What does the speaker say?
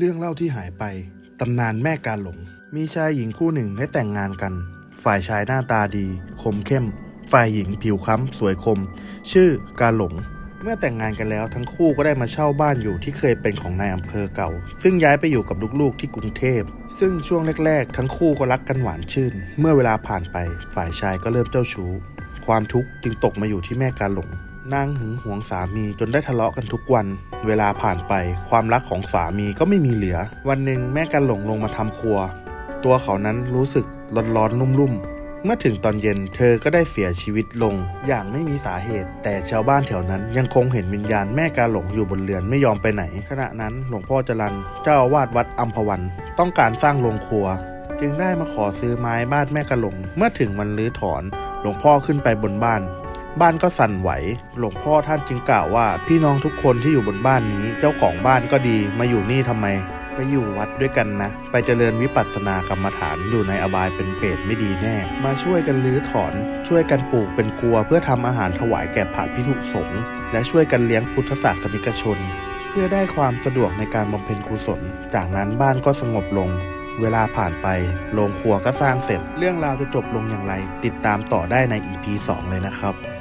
เรื่องเล่าที่หายไป ตำนานแม่กาหลง มีชายหญิงคู่หนึ่งได้แต่งงานกัน ฝ่ายชายหน้าตาดี คมเข้ม ฝ่ายหญิงผิวค้ำ สวยคม ชื่อกาหลง เมื่อแต่งงานกันแล้วทั้งคู่ก็ได้มาเช่าบ้านอยู่ที่เคยเป็นของนายอำเภอเก่า ซึ่งย้ายไปอยู่กับลูกๆที่กรุงเทพ ซึ่งช่วงแรก ๆ ทั้งคู่ก็รักกันหวานชื่น เมื่อเวลาผ่านไป ฝ่ายชายก็เริ่มเจ้าชู้ ความทุกข์จึงตกมาอยู่ที่แม่กาหลง นางหึงหวงสามีจนได้ทะเลาะกันทุกวัน เวลาผ่านไปความรักของสามีก็ไม่มีเหลือ วันหนึ่งแม่กาหลงลงมาทำครัว ตัวเขานั้นรู้สึกร้อนๆนุ่มๆ เมื่อถึงตอนเย็นเธอก็ได้เสียชีวิตลง อย่างไม่มีสาเหตุ แต่ชาวบ้านแถวนั้นยังคงเห็นวิญญาณแม่กาหลงอยู่บนเรือนไม่ยอมไปไหน ขณะนั้นหลวงพ่อจรันเจ้าอาวาสวัดอัมพวัน ต้องการสร้างโรงครัว จึงได้มาขอซื้อไม้บ้านแม่กาหลง เมื่อถึงวันรื้อถอนหลวงพ่อขึ้นไปบนบ้าน บ้านก็สั่นไหว หลวงพ่อท่านจึงกล่าวว่า พี่น้องทุกคนที่อยู่บนบ้านนี้ เจ้าของบ้านก็ดีมาอยู่นี่ทำไม ไปอยู่วัดด้วยกันนะ ไปเจริญวิปัสสนากรรมฐานอยู่ในอบายเป็นเปรตไม่ดีแน่ มาช่วยกันรื้อถอน ช่วยกันปลูกเป็นครัว เพื่อทำอาหารถวายแก่พระพิสุสงฆ์และช่วยกันเลี้ยงพุทธศาสนิกชน เพื่อได้ความสะดวกในการบำเพ็ญกุศล จากนั้นบ้านก็สงบลงเวลาผ่านไป โรงครัวก็สร้างเสร็จ เรื่องราวจะจบลงอย่างไร ติดตามต่อได้ใน EP 2 เลยนะครับ